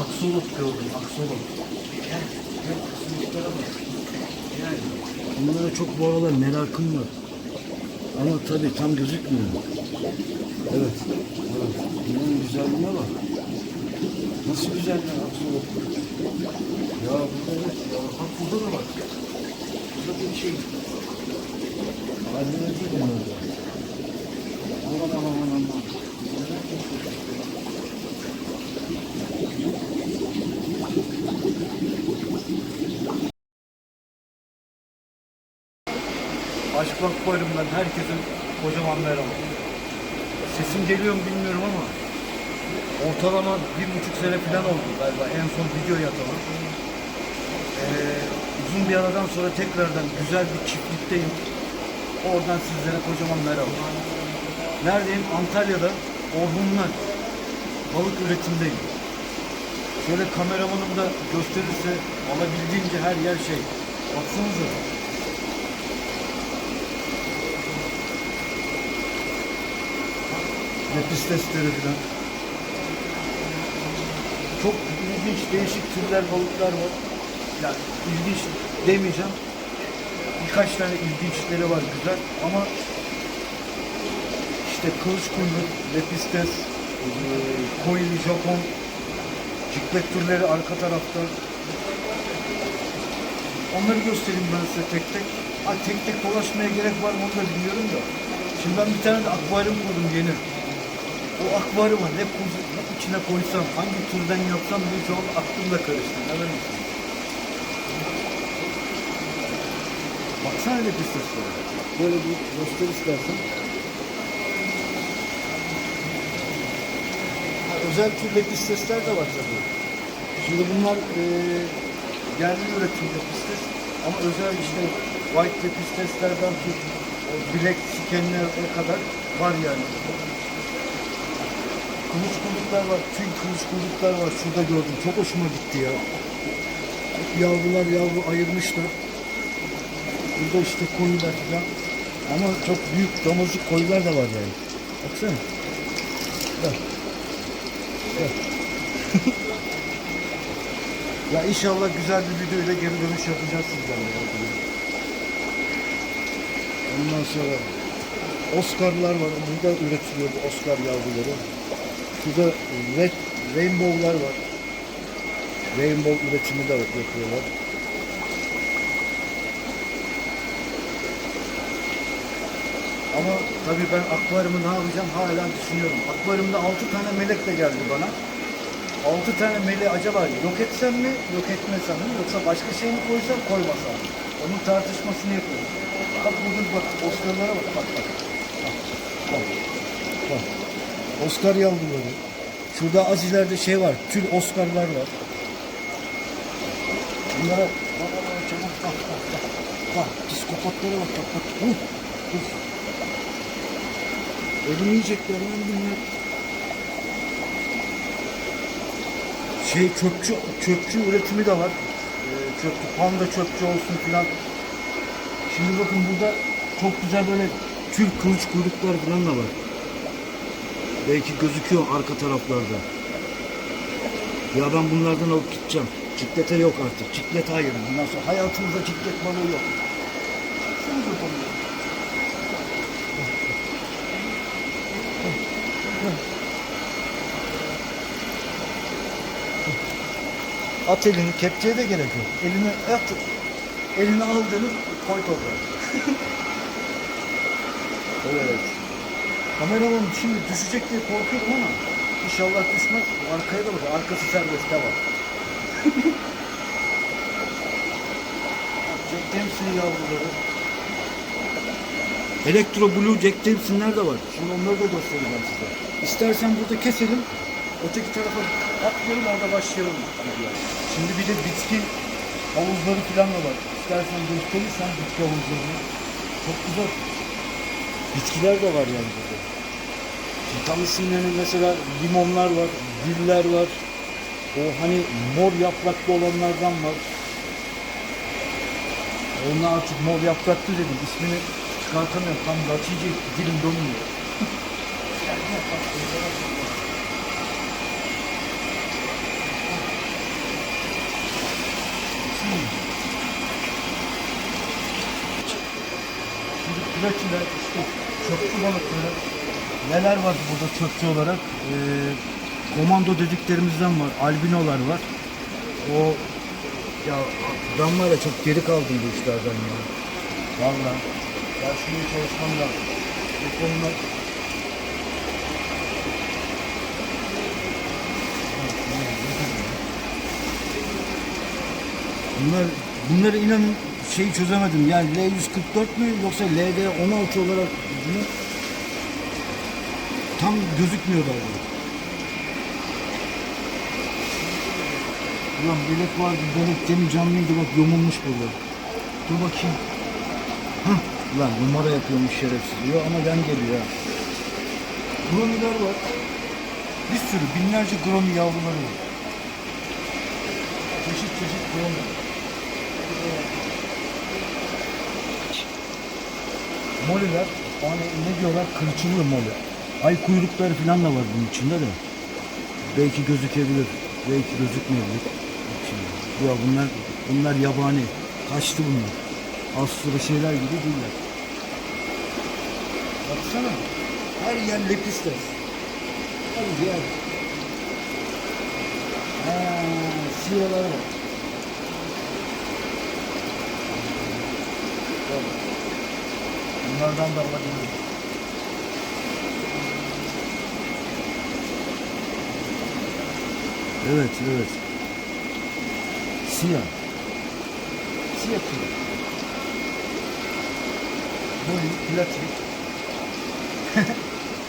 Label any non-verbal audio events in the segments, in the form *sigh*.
Aksolot gördüm, aksolot. Gel, gel aksolotlara bak. Yani bunlara çok bu aralar merakım var. Ama tabii tam gözükmüyor. Evet. Bunun güzelliğine bak. Nasıl güzel ya aksolot. Ya burada evet ya. Bak burada da bak. Burada bir şey. Ayrıca bunlar da. Aman aman aman aman. Aşk Akvaryum'dan herkese kocaman merhaba. Sesim geliyor mu bilmiyorum ama ortalama bir buçuk sene falan oldu galiba en son video yatalım. Ee, uzun bir aradan sonra tekrardan güzel bir çiftlikteyim. Oradan sizlere kocaman merhaba. Neredeyim? Antalya'da Orhunlar balık üretimdeyim. Şöyle kameramanım da gösterirse alabildiğince her yer şey. Baksanıza. Nefis testleri falan. Çok ilginç, değişik türler balıklar var. Yani ilginç demeyeceğim. Birkaç tane ilginçleri var güzel ama işte kılıç kuyruk, lepistes, eee, koili, Japon, ciklet türleri arka tarafta. Onları göstereyim ben size tek tek. Ha, tek tek dolaşmaya gerek var mı onu da bilmiyorum da. Şimdi ben bir tane de akvaryum kurdum yeni. O akvaryuma ne, ne içine koysam, hangi türden yapsam diye şu an aklımda karıştı. Neden olsun? Baksana ne pisteslere. Böyle bir göster istersen. Özel tür lepistesler de var tabii. Şimdi bunlar e, yerli üretim lepistes ama özel işte white lepisteslerden tut, o black skenlerine kadar var yani. Kılıç kuyruklar var, tüy kılıç kuyruklar var. Şurada gördüm. Çok hoşuma gitti ya. Yavrular yavru ayırmışlar. Burada işte koyular falan. Ama çok büyük damızlık koyular da var yani. Baksana. Bak. Bak. *laughs* ya inşallah güzel bir videoyla geri dönüş yapacağız sizlerle. Ondan sonra Oscar'lar var. Burada üretiliyor bu Oscar yavruları. Şurada red, rainbow'lar var. Rainbow üretimi de yapıyorlar. Ama tabii ben akvaryumu ne yapacağım hala düşünüyorum. Akvaryumda 6 tane melek de geldi bana. 6 tane meleği acaba yok etsem mi, yok etmesem mi yoksa başka şey mi koysam, koymasam mı? Onun tartışmasını yapıyorum. Bak bugün bak, Oscar'lara bak, bak bak. Bak, bak. bak. Oscar yavruları. Şurada az ileride şey var, tül Oscar'lar var. Bunlara bak bak çabuk bak bak bak. Bak psikopatlara bak bak bak. Huh, huh. Elimi yiyecekler lan bunlar. Şey çöpçü çöpçü üretimi de var. Ee, çöpçü panda çöpçü olsun filan. Şimdi bakın burada çok güzel böyle tül kılıç kuyruklar falan da var. Belki gözüküyor arka taraflarda. Ya ben bunlardan alıp gideceğim. Ciklete yok artık. Ciklet hayır. Bundan sonra hayatımızda ciklet balığı yok. At elini, kepçeye de gerek yok. Elini at, elini aldığını koy toprağa. *laughs* evet. Kameraman şimdi düşecek diye korkuyorum ama inşallah düşmez. Arkaya da bak, arkası serbest devam. *laughs* Jack Dempsey yavruları. Elektro Blue Jack Dempsey'ler de var. Şimdi onları da göstereceğim size. İstersen burada keselim. Öteki tarafa atlayalım orada başlayalım. Şimdi bir de bitki havuzları falan da var. İstersen gösterirsen bitki havuzlarını. Çok güzel. Bitkiler de var yani Tam mesela limonlar var, güller var. O hani mor yapraklı olanlardan var. Onlar artık mor yapraklı dedim. İsmini çıkartamıyorum. Tam Latice dilim dönmüyor. Şimdi kireçler, işte çöpçü balıkları, Neler var burada çöpçü olarak? Ee, komando dediklerimizden var. Albinolar var. O ya ben var ya çok geri kaldım bu işlerden ya. Valla. Ya şimdi çalışmam lazım. Bu konuda Bunlar bunları inanın şeyi çözemedim. Yani L144 mü yoksa LD16 olarak mı? Tam gözükmüyorlar burada. Ulan belek vardı, belek demin canlıydı bak yumulmuş burada. Dur bakayım. Hah, ulan numara yapıyormuş şerefsiz. Yok ama ben geliyor ha. Gromiler var. Bir sürü binlerce gromi yavruları var. Çeşit çeşit gromi. Moliler, hani ne diyorlar? Kırçıllı moli. Ay kuyrukları falan da var bunun içinde de. Belki gözükebilir, belki gözükmeyebilir. Şimdi. Ya bunlar, bunlar yabani. Kaçtı bunlar. Aslında şeyler gibi değiller. Baksana. Her yer lepistes. Her yer. Ha, siyalar var. Bak. Bunlardan da alabilirim. Evet, evet. Siyah. Siyah kilo. Böyle platin.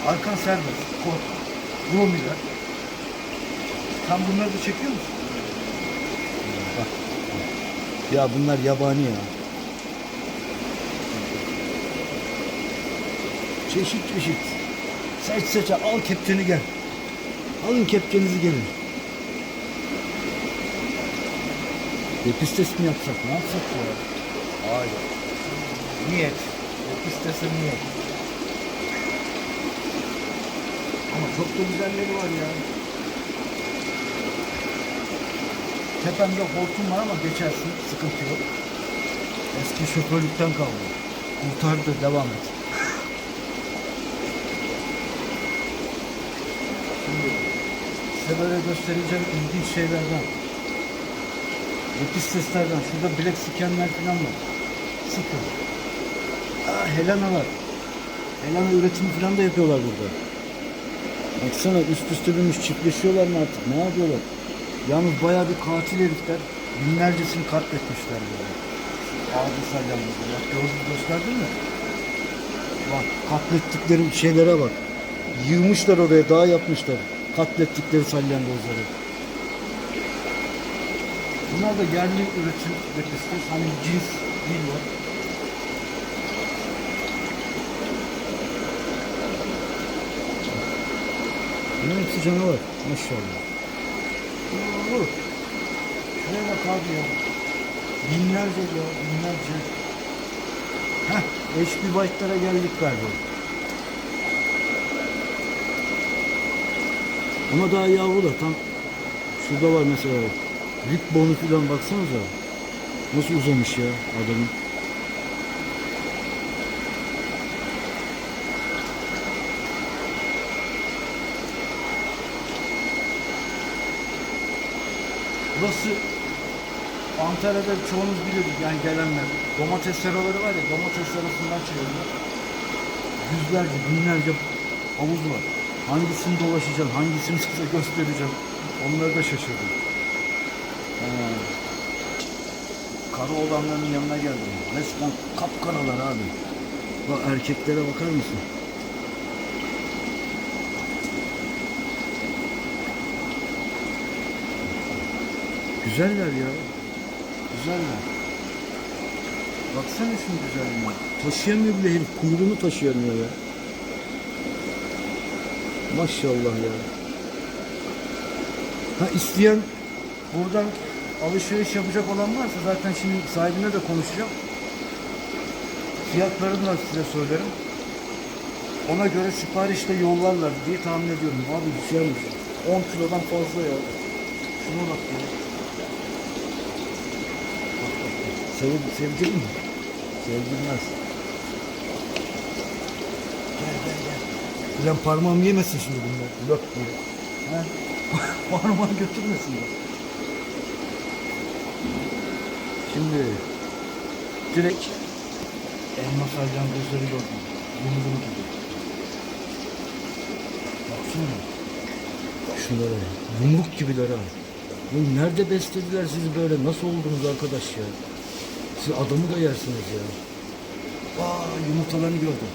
Arkan serbest. Kot. Romiler. Tam bunları da çekiyor musun? Bak. Ya bunlar yabani ya. Çeşit çeşit. Seç seç al kepçeni gel. Alın kepçenizi gelin. Lepistes mi yapsak? Ne yapsak ya? Hayır. Niyet. Lepistes'e niyet. Ama çok da güzelleri var ya. Tepemde hortum var ama geçersin. Sıkıntı yok. Eski şoförlükten kaldı. Kurtardı. Devam et. Şimdi size böyle göstereceğim ilginç şeylerden. Lepisteslerden. Şurada bilek sikenler falan var. Sıkın. Aa, Helena'lar. Helena üretimi falan da yapıyorlar burada. Baksana üst üste binmiş çiftleşiyorlar mı artık? Ne yapıyorlar? Yalnız bayağı bir katil herifler. Binlercesini katletmişler böyle. Ağzı salyanmazı. Bak gördün gösterdin mi? Bak katlettikleri şeylere bak. Yığmışlar oraya dağ yapmışlar. Katlettikleri salyangozları. Bunlar da yerli üretim lepistes. Hani cins değiller. Bunların hepsi canavar. Maşallah. Oo. Şuraya bak abi ya. Binlerce ya, binlerce. Heh, HP Byte'lara geldik galiba. Ama daha yavru da tam şurada var mesela. Rip bonu falan baksanıza. Nasıl uzamış ya adamın. Burası Antalya'da çoğunuz biliyordur yani gelenler. Domates seraları var ya domates serasından çeviriyor. Yüzlerce, binlerce havuz var. Hangisini dolaşacağım, hangisini *laughs* size göstereceğim. Onları da şaşırdım. Ha. Kara olanların yanına geldim. Resmen kapkaralar abi. Bak erkeklere bakar mısın? Güzeller ya. Güzeller. Baksana şunun güzelliğine. Taşıyamıyor bile herif. Kuyruğunu taşıyamıyor ya. Maşallah ya. Ha isteyen buradan alışveriş yapacak olan varsa zaten şimdi sahibine de konuşacağım. Fiyatlarını da size söylerim. Ona göre siparişle yollarlar diye tahmin ediyorum. Abi güzelmiş. 10 kilodan fazla ya. Şuna bak ya. Sev, sevdin mi? Sevdirmez. Ulan parmağım yemesin şimdi bunlar. Yok diye. He? *laughs* Parmağı götürmesin ya. Şimdi direkt elmas harcan gözleri gördüm. Yumruğu gibi. Baksana. Şunlara. Yumruk gibiler ha. Ya nerede beslediler sizi böyle? Nasıl oldunuz arkadaş ya? Siz adamı da yersiniz ya. Aa yumurtalarını gördüm.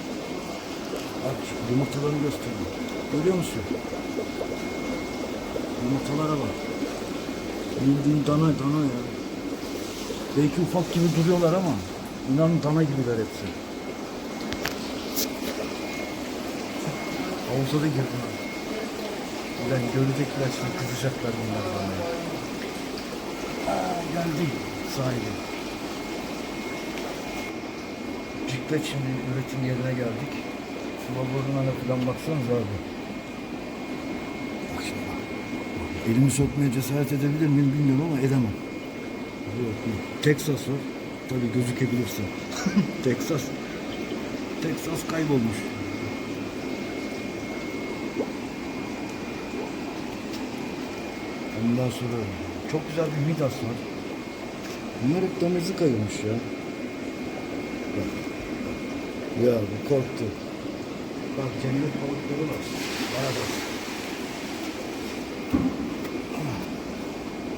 Bak yumurtalarını gösterdim. Görüyor musun? Yumurtalara bak. Bildiğin dana dana ya. Belki ufak gibi duruyorlar ama inanın dana gibiler hepsi. Havuza da girdim. Ulan görecekler şimdi kızacaklar bunlar bana. Aa geldi sahile. Ciklet şimdi üretim yerine geldik. Şu vagonuna falan baksanız abi. Bak şimdi bak. Elimi sokmaya cesaret edebilir miyim bilmiyorum ama edemem. Texas var. Tabii gözükebilirsin. *laughs* Texas. Texas kaybolmuş. Ondan sonra çok güzel bir Midas var. Bunlar hep damızlık ayırmış ya. Ya bu korktu. Bak cennet balıkları var. Bana bak.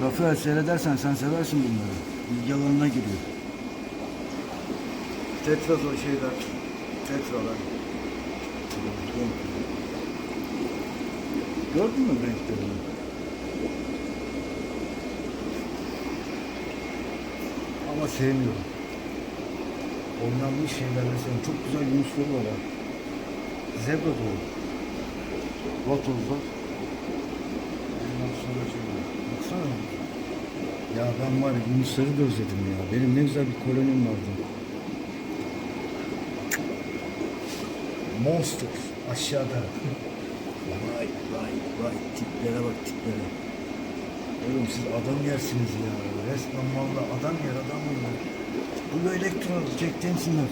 Rafael seyredersen sen seversin bunları. İlgi alanına giriyor. Tetraz o şeyler. Tetralar. Gördün mü renklerini? Ama sevmiyorum. Oynanmış şeylerle sevmiyorum. Çok güzel yunusları var. Zebra da o. Vatoz var. Ondan sonra şey var. Baksana. Ya ben var ya yunusları da özledim ya. Benim ne güzel bir kolonim vardı. Monster aşağıda. Vay vay vay tiplere bak tiplere. Oğlum siz adam yersiniz ya. Resmen valla adam yer adam yer. Bu elektro Jack Dempsey'ler.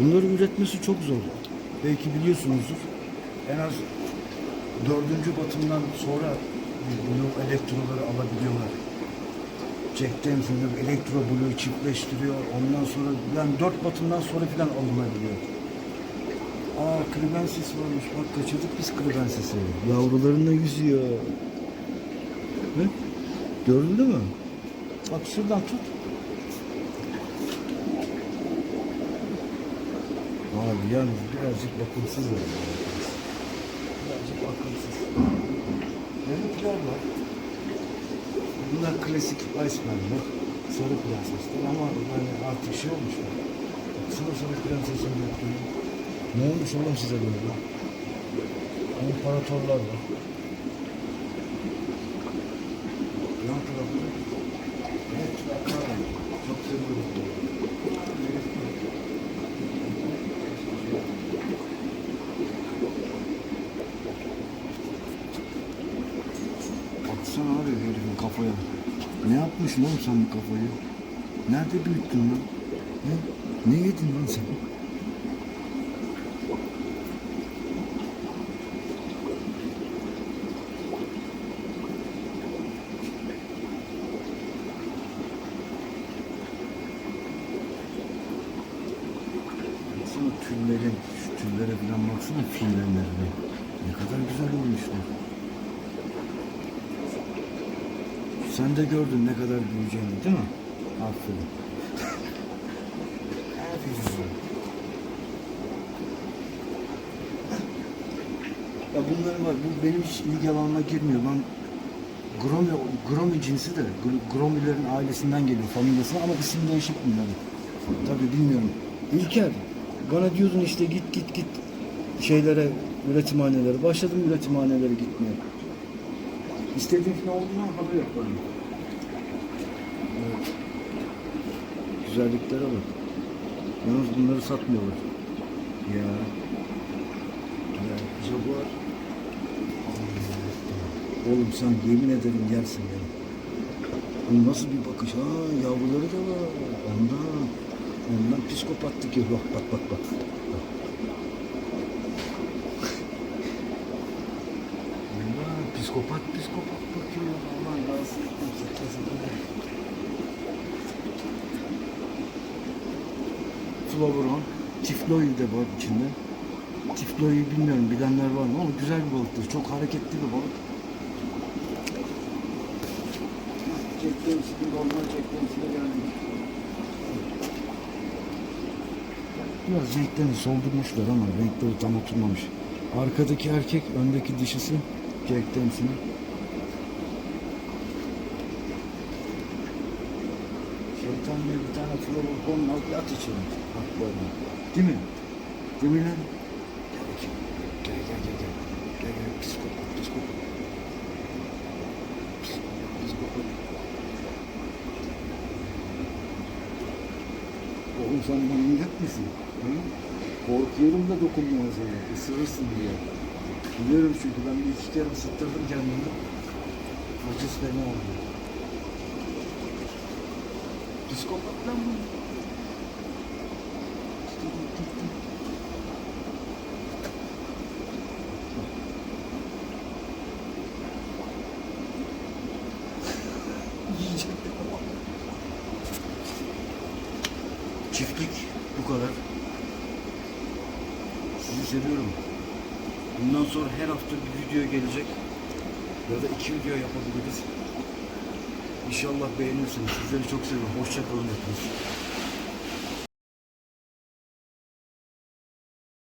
Bunları üretmesi çok zor. Belki biliyorsunuzdur. En az dördüncü batımdan sonra bu elektroları alabiliyorlar. Jack Dempsey'ler elektro blue'yu çiftleştiriyor. Ondan sonra yani dört batımdan sonra falan alınabiliyor. Aa Kribensis varmış. Bak kaçırdık biz Kribensis'i. Yavrularına yüzüyor. Ne? Gördün mi? Bak şuradan tut. Abi yalnız birazcık bakımsız var. Birazcık bakımsız. Benimkiler var. Bunlar klasik Iceman'lar. Sarı prensesler ama yani artık şey olmuşlar. Baksana sarı prensesin büyüklüğü. Ne olmuş oğlum size böyle? İmparatorlar var. Yan tarafta evet, taraftar var. Çok seviyorum. Baksana abi herifin kafaya. Ne yapmışsın oğlum sen bu kafayı? Nerede büyüttün lan? Ne? Ne yedin lan sen? Baksana tüllerin, şu tüllere falan baksana fillerine. Ne kadar güzel olmuşlar. Sen de gördün ne kadar büyüyeceğini değil mi? Aferin. Aferin. Ya bunların var, bu benim hiç ilgi alanıma girmiyor. Ben Gromi, Gromi cinsi de, Gr- Gromilerin ailesinden geliyor, familyasına ama isim değişik bunların. Tabii bilmiyorum. İlker, bana diyordun işte git git git şeylere, üretimhanelere. Başladım üretimhanelere gitmeye. İstediğin ne olduğunu haber yok bana. Evet. Güzelliklere bak. Yalnız bunları satmıyorlar. Ya. Ya Jaguar. Oğlum sen yemin ederim yersin ya. Bu nasıl bir bakış? Ha yavruları da var. Ondan, ondan psikopatlık yok. Bak bak bak bak. bak. Ondan psikopat psikopat bakıyor. Aman rahatsız ettim. Sıklasın. Flavron. Tifloyu da var içinde. Tifloyu bilmiyorum bilenler var mı ama güzel bir balıktır. Çok hareketli bir balık. Jack Dempsey'in normal Jack Dempsey'e gelmiş. Biraz renklerini soldurmuşlar ama renkleri tam oturmamış. Arkadaki erkek, öndeki dişisi Jack Dempsey'nin. Diye bir tane flora konun altı at içine. Bak böyle. Değil mi? Lan? Gel bakayım. Gel gel gel gel. Gel gel psikopat psikopat. Psikopat psikopat. Oğlum sen manyak mısın? Hı? Korkuyorum da dokunmaya sana. Isırırsın diye. Biliyorum çünkü ben bir iki kere ısıttırdım kendimi. Acısı fena oldu. Psikopat lan bu. Yiyecek. Çiftlik bu kadar. Sizi seviyorum. Bundan sonra her hafta bir video gelecek. Ya da iki video yapabiliriz. İnşallah beğenirsiniz. Sizleri çok seviyorum. Hoşçakalın hepiniz.